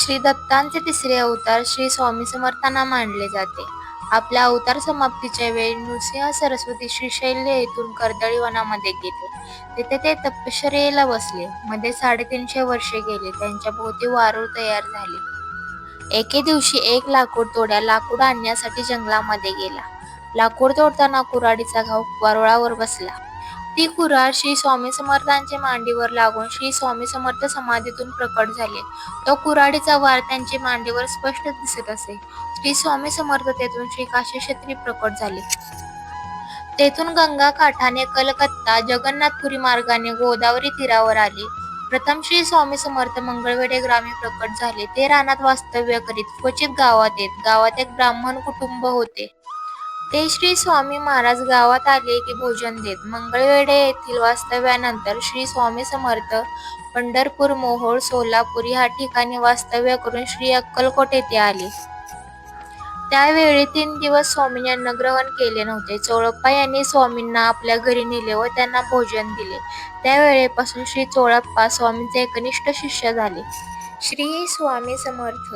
श्री दत्तांचे तिसरे अवतार श्री स्वामी समर्थांना मानले जाते. आपल्या अवतार समाप्तीच्या वेळी नृसिंह सरस्वती श्रीशैल्य येथून कर्दळी वनामध्ये गेले. तेथे ते तपश्चर्येला बसले. मध्ये साडेतीनशे वर्षे गेले त्यांच्या भोवती वारूळ तयार झाले. एके दिवशी एक लाकूड तोड्या लाकूड आणण्यासाठी जंगलामध्ये गेला. लाकूड तोडताना कुऱ्हाडीचा घाव वारुळावर बसला. ती कुऱ्हाड श्री स्वामी समर्थांच्या मांडीवर लागून श्री स्वामी समर्थ समाधीतून प्रकट झाले. तो कुऱ्हाडीचा वार त्यांच्या मांडीवर स्पष्ट दिसत असे. श्री स्वामी समर्थ तेथून श्री काशीक्षेत्री प्रकट झाले. तेथून गंगा काठाने कलकत्ता, जगन्नाथपुरी मार्गाने गोदावरी तीरावर आले. प्रथम श्री स्वामी समर्थ मंगळवेढे ग्रामी प्रकट झाले. ते रानात वास्तव्य करीत. क्वचित गावात येत. गावात एक ब्राह्मण कुटुंब होते. ते श्री स्वामी महाराज गावात आले की भोजन देत. मंगळवेढे येथील वास्तव्यानंतर श्री स्वामी समर्थ पंढरपूर, मोहोळ, सोलापूर ह्या ठिकाणी वास्तव्य करून श्री अक्कलकोट येथे आले. त्यावेळी तीन दिवस स्वामींनी अन्नग्रहण केले नव्हते. चोळप्पा यांनी स्वामींना आपल्या घरी नेले व त्यांना भोजन दिले. त्यावेळेपासून श्री चोळप्पा स्वामींचे एकनिष्ठ शिष्य झाले. श्री स्वामी समर्थ